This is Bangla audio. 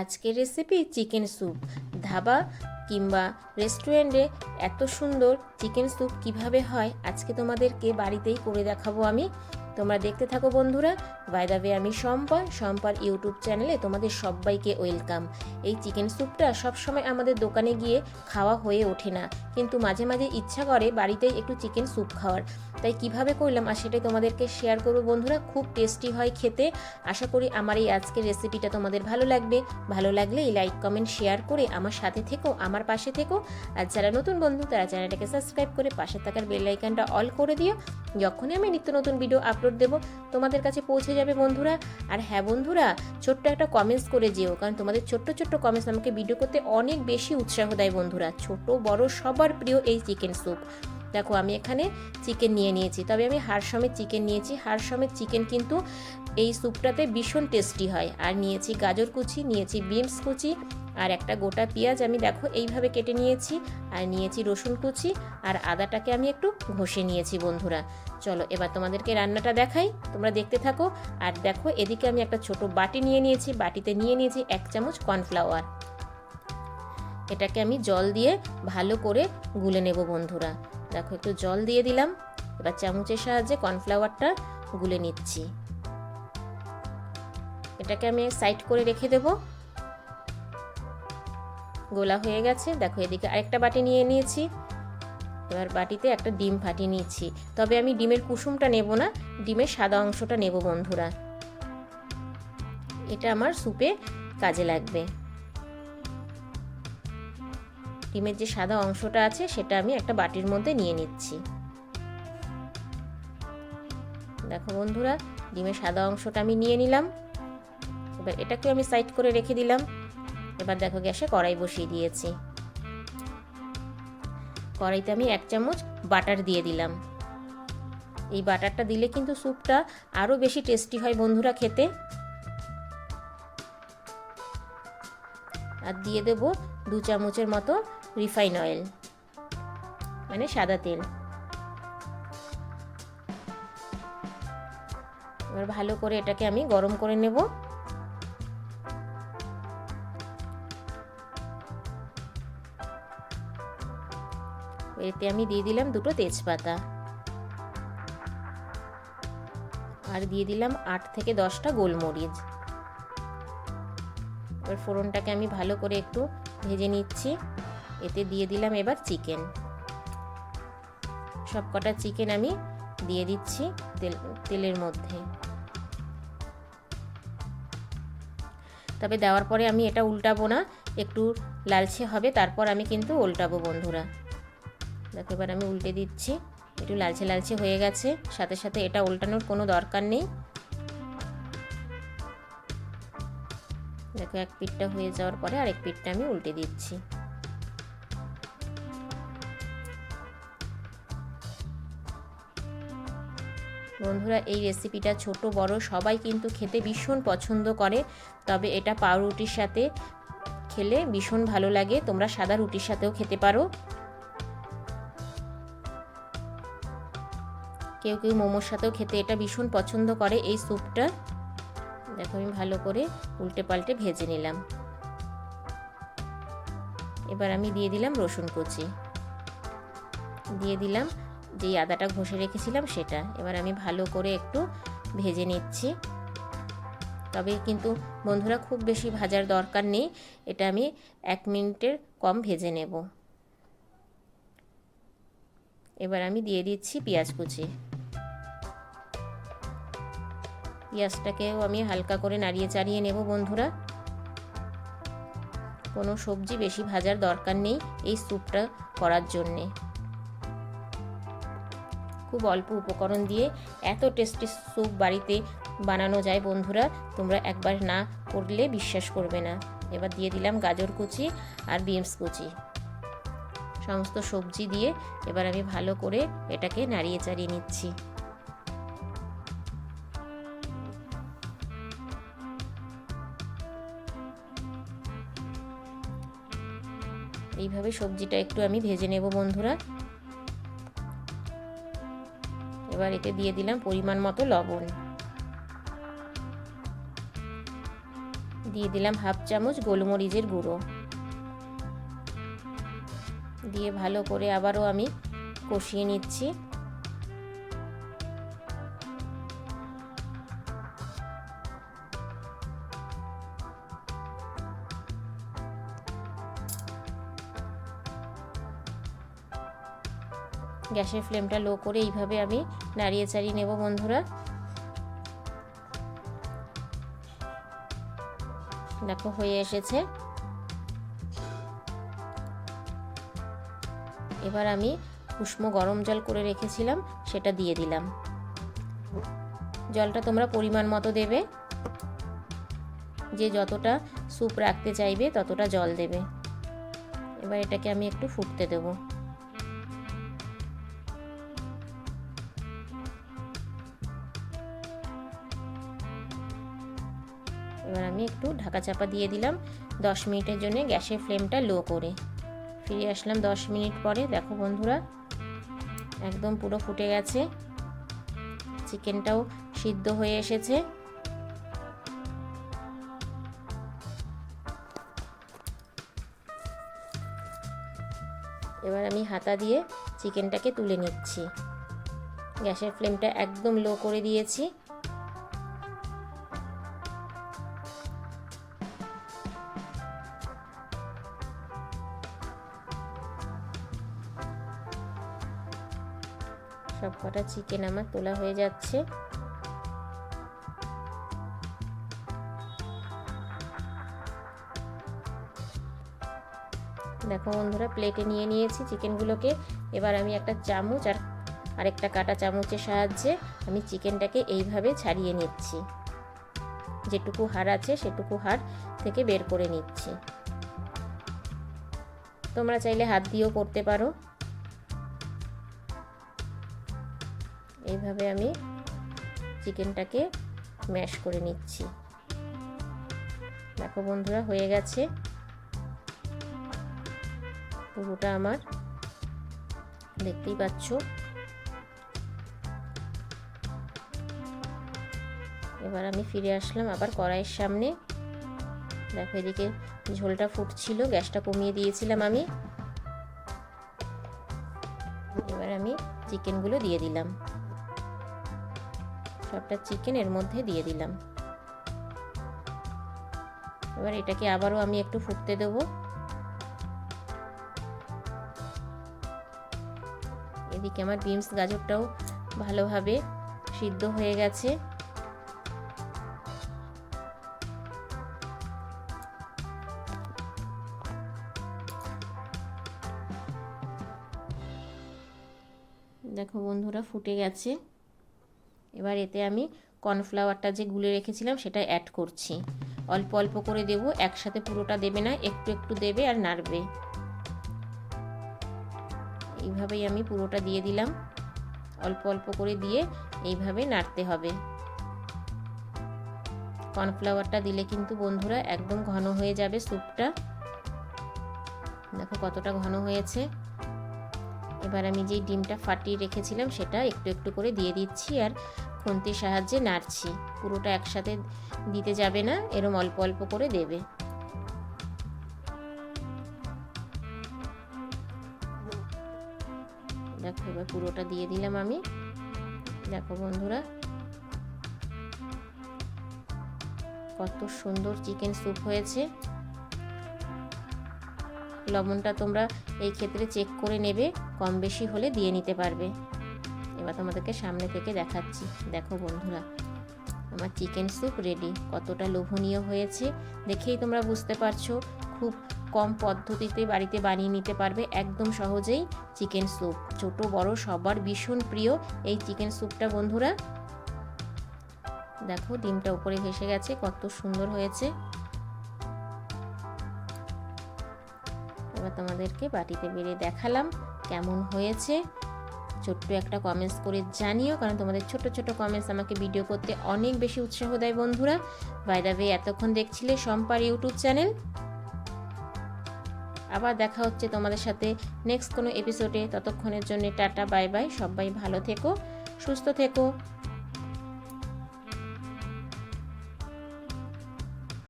আজকের রেসিপি চিকেন স্যুপ ধাবা কিংবা রেস্টুরেন্টে এত সুন্দর চিকেন স্যুপ কীভাবে হয় আজকে তোমাদেরকে বাড়িতেই করে দেখাবো আমি। তোমরা দেখতে থাকো বন্ধুরা। বাই দ্য ওয়ে আমি সম্পা সম্পার ইউটিউব চ্যানেলে তোমাদের সবাইকে ওয়েলকাম। এই চিকেন স্যুপটা সবসময় আমাদের দোকানে গিয়ে খাওয়া হয়ে ওঠে না। কিন্তু মাঝে মাঝে ইচ্ছা করে বাড়িতেই একটু চিকেন স্যুপ খাওয়ার। তাই কীভাবে করলাম আর সেটাই তোমাদেরকে শেয়ার করব বন্ধুরা। খুব টেস্টি হয় খেতে। আশা করি আমার এই আজকের রেসিপিটা তোমাদের ভালো লাগবে। ভালো লাগলে এই লাইক, কমেন্ট, শেয়ার করে আমার সাথে থেকো। আমার পাশে থেকো। আর যারা নতুন বন্ধু, তারা চ্যানেলটাকে সাবস্ক্রাইব করে পাশে থাকার বেল আইকনটা অল করে দিও। যখনই আমি নিত্য নতুন ভিডিও আপলোড দেবো, তোমাদের কাছে পৌঁছে যাবে বন্ধুরা। আর হ্যাঁ বন্ধুরা, ছোট্ট একটা কমেন্টস করে যেও, কারণ তোমাদের ছোট্ট ছোট্ট কমেন্টস আমাকে ভিডিও করতে অনেক বেশি উৎসাহ দেয় বন্ধুরা। ছোট, বড়, সবার প্রিয় এই চিকেন স্যুপ দেখো, আমি এখানে চিকেন নিয়ে নিয়েছি। তবে আমি হাড় সমেত চিকেন নিয়েছি। হাড় সমেত চিকেন কিন্তু এই স্যুপটাতে ভীষণ টেস্টি হয়। আর নিয়েছি গাজর কুচি, নিয়েছি বিনস কুচি আর একটা গোটা পেঁয়াজ আমি দেখো এইভাবে কেটে নিয়েছি, আর নিয়েছি রসুন কুচি, আর আদাটাকে আমি একটু ঘষে নিয়েছি বন্ধুরা। চলো এবার তোমাদেরকে রান্নাটা দেখাই, তোমরা দেখতে থাকো। আর দেখো এদিকে আমি একটা ছোট বাটি নিয়ে নিয়েছি, বাটিতে নিয়ে নিয়েছি এক চামচ কর্নফ্লাওয়ার। এটাকে আমি জল দিয়ে ভালো করে গুলে নেব বন্ধুরা। দেখো একটু জল দিয়ে দিলাম, এবার চামচের সাহায্যে কর্নফ্লাওয়ারটা গুলে নিচ্ছি। এটাকে আমি সাইড করে রেখে দেব। গোলা হয়ে গেছে। দেখো, এদিকে আরেকটা বাটি নিয়ে নিয়েছি। এবার বাটিতে একটা ডিম ফাটিয়ে নিচ্ছি। তবে আমি ডিমের কুসুমটা নেব না, ডিমের সাদা অংশটা নেব বন্ধুরা। এটা আমার স্যুপে কাজে লাগবে। ডিমের যে সাদা অংশটা আছে, সেটা আমি একটা বাটির মধ্যে নিয়ে নিচ্ছি। দেখো বন্ধুরা, ডিমের সাদা অংশটা আমি নিয়ে নিলাম। এবার এটাকে আমি সাইড করে রেখে দিলাম। এবার দেখো গ্যাসে কড়াই বসিয়ে দিয়েছি। কড়াইতে আমি এক চামচ বাটার দিয়ে দিলাম। এই বাটারটা দিলে কিন্তু স্যুপটা আরও বেশি টেস্টি হয় বন্ধুরা খেতে। আর দিয়ে দেবো দু চামচের মতো রিফাইন অয়েল মানে সাদা তেল। এবার ভালো করে এটাকে আমি গরম করে নেব। এতে আমি দিয়ে দিলাম দুটো তেজপাতা। আর দিয়ে দিলাম আট থেকে দশটা গোলমরিচ। এবার ফোড়নটাকে আমি ভালো করে একটু ভেজে নিচ্ছি। এতে দিয়ে দিলাম এবার চিকেন। সব কটা চিকেন আমি দিয়ে দিচ্ছি তেল, তেলের মধ্যে। তবে দেওয়ার পরে আমি এটা উল্টাবো না, একটু লালচে হবে, তারপর আমি কিন্তু উল্টাবো বন্ধুরা। দেখো এবার আমি উল্টে দিচ্ছি। একটু লালচে লালচে হয়ে গেছে। সাথে সাথে এটা উল্টানোর কোনো দরকার নেই। দেখো এক পিঠটা হয়ে যাওয়ার পরে আরেক পিঠটা আমি উল্টে দিচ্ছি। বন্ধুরা, এই রেসিপিটা ছোট, বড়, সবাই কিন্তু খেতে ভীষণ পছন্দ করে। তবে এটা পাউরুটির সাথে খেলে ভীষণ ভালো লাগে। তোমরা সাদা রুটির সাথেও খেতে পারো। কেউ কেউ মোমোর সাথেও খেতে এটা ভীষণ পছন্দ করে, এই স্যুপটা। দেখো আমি ভালো করে উল্টে পাল্টে ভেজে নিলাম। এবার আমি দিয়ে দিলাম রসুন কুচি। দিয়ে দিলাম যেই আদাটা ঘষে রেখেছিলাম সেটা। এবার আমি ভালো করে একটু ভেজে নিচ্ছি। তবে কিন্তু বন্ধুরা খুব বেশি ভাজার দরকার নেই, এটা আমি এক মিনিটের কম ভেজে নেব। এবার আমি দিয়ে দিচ্ছি পেঁয়াজ কুচি। পেঁয়াজটাকেও আমি হালকা করে নাড়িয়ে চাড়িয়ে নেব বন্ধুরা। কোনো সবজি বেশি ভাজার দরকার নেই এই স্যুপটা করার জন্যে। খুব অল্প উপকরণ দিয়ে এত টেস্টি স্যুপ বাড়িতে বানানো যায় বন্ধুরা, তোমরা একবার না করলে বিশ্বাস করবে না। এবার দিয়ে দিলাম গাজর কুচি আর বিনস কুচি। সমস্ত সবজি দিয়ে এবার আমি ভালো করে এটাকে নাড়িয়ে চাড়িয়ে নিচ্ছি। এইভাবে সবজিটা একটু আমি ভেজে নেব বন্ধুরা। এবার এতে দিয়ে দিলাম পরিমাণ মতো লবণ। দিয়ে দিলাম হাফ চামচ গোলমরিচের গুঁড়ো। দিয়ে ভালো করে আবারও আমি কষিয়ে নিচ্ছি। গ্যাসের ফ্লেমটা লো করে এইভাবে আমি নাড়িয়ে চাড়িয়ে নেব বন্ধুরা। দেখো, হয়ে এসেছে। এবার আমি উষ্ণ গরম জল করে রেখেছিলাম, সেটা দিয়ে দিলাম। জলটা তোমরা পরিমাণ মতো দেবে। যে যতটা স্যুপ রাখতে চাইবে, ততটা জল দেবে। এবার এটাকে আমি একটু ফুটতে দেবো। এবার আমি একটু ঢাকা চাপা দিয়ে দিলাম দশ মিনিটের জন্য গ্যাসের ফ্লেমটা লো করে। ফিরে আসলাম দশ মিনিট পরে। দেখো বন্ধুরা, একদম পুরো ফুটে গেছে। চিকেনটাও সিদ্ধ হয়ে এসেছে। এবার আমি হাতা দিয়ে চিকেনটাকে তুলে নিচ্ছি। গ্যাসের ফ্লেমটা একদম লো করে দিয়েছি। সব কটা চিকেন আমার তোলা হয়ে যাচ্ছে। দেখো বন্ধুরা প্লেটে নিয়ে নিয়েছি চিকেনগুলোকে এবার আমি একটা চামচ আর আরেকটা কাটা চামচের সাহায্যে আমি চিকেনটাকে এইভাবে ছাড়িয়ে নিচ্ছি। যেটুকু হাড় আছে সেটুকু হাড় থেকে বের করে নিচ্ছি। তোমরা চাইলে হাত দিয়েও করতে পারো। এইভাবে আমি চিকেনটাকে ম্যাশ করে নিচ্ছি। দেখো বন্ধুরা, হয়ে গেছে। পুরোটা আমার দেখতেই পাচ্ছ। এবার আমি ফিরে আসলাম আবার কড়াইয়ের সামনে। দেখো এদিকে ঝোলটা ফুটছিল, গ্যাসটা কমিয়ে দিয়েছিলাম আমি। এবার আমি চিকেনগুলো দিয়ে দিলাম। সবটা চিকেন এর মধ্যে দিয়ে দিলাম। এবার এটাকে আবারও আমি একটু ফুটতে দেব। এদিকে আমার বিনস গাজরটাও ভালোভাবে সিদ্ধ হয়ে গেছে। দেখো বন্ধুরা, ফুটে গেছে। এবার এতে আমি কর্নফ্লাওয়ারটা যে গুলে রেখেছিলাম সেটা অ্যাড করছি। অল্প অল্প করে দেব, একসাথে পুরোটা দেবে না, একটু একটু দেবে আর নাড়বে। এইভাবেই আমি পুরোটা দিয়ে দিলাম। অল্প অল্প করে দিয়ে এইভাবে নাড়তে হবে। কর্নফ্লাওয়ারটা দিলে কিন্তু বন্ধুরা একদম ঘন হয়ে যাবে স্যুপটা। দেখো কতটা ঘন হয়েছে। এবার আমি যেই ডিমটা ফাটিয়ে রেখেছিলাম সেটা একটু একটু করে দিয়ে দিচ্ছি আর খুন্তির সাহায্যে নাড়ছি। পুরোটা একসাথে দিতে যাবে না, এরম অল্প অল্প করে দেবে। দেখো এবার পুরোটা দিয়ে দিলাম আমি। দেখো বন্ধুরা, কত সুন্দর চিকেন স্যুপ হয়েছে। লবণটা তোমরা এই ক্ষেত্রে চেক করে নেবে, কম বেশি হলে দিয়ে নিতে পারবে। এবার তোমাদেরকে সামনে থেকে দেখাচ্ছি। দেখো বন্ধুরা, আমার চিকেন স্যুপ রেডি কতটা লোভনীয় হয়েছে, দেখেই তোমরা বুঝতে পারছ। খুব কম পদ্ধতিতে বাড়িতে বানিয়ে নিতে পারবে একদম সহজেই চিকেন স্যুপ ছোট, বড়, সবার ভীষণ প্রিয় এই চিকেন স্যুপটা বন্ধুরা। দেখো, ডিমটা উপরে ভেসে গেছে, কত সুন্দর হয়েছে। তোমাদেরকে বাটিতে বেড়ে দেখালাম কেমন হয়েছে। ছোট্ট একটা কমেন্টস করে জানিও, কারণ তোমাদের ছোট ছোট কমেন্টস আমাকে ভিডিও করতে অনেক বেশি উৎসাহ দেয় বন্ধুরা। বাইদাবে এতক্ষণ দেখছিলে সম্পার ইউটিউব চ্যানেল আবার দেখা হচ্ছে তোমাদের সাথে নেক্সট কোনো এপিসোডে ততক্ষণের জন্য টাটা বাই বাই সবাই ভালো থেকো, সুস্থ থেকো।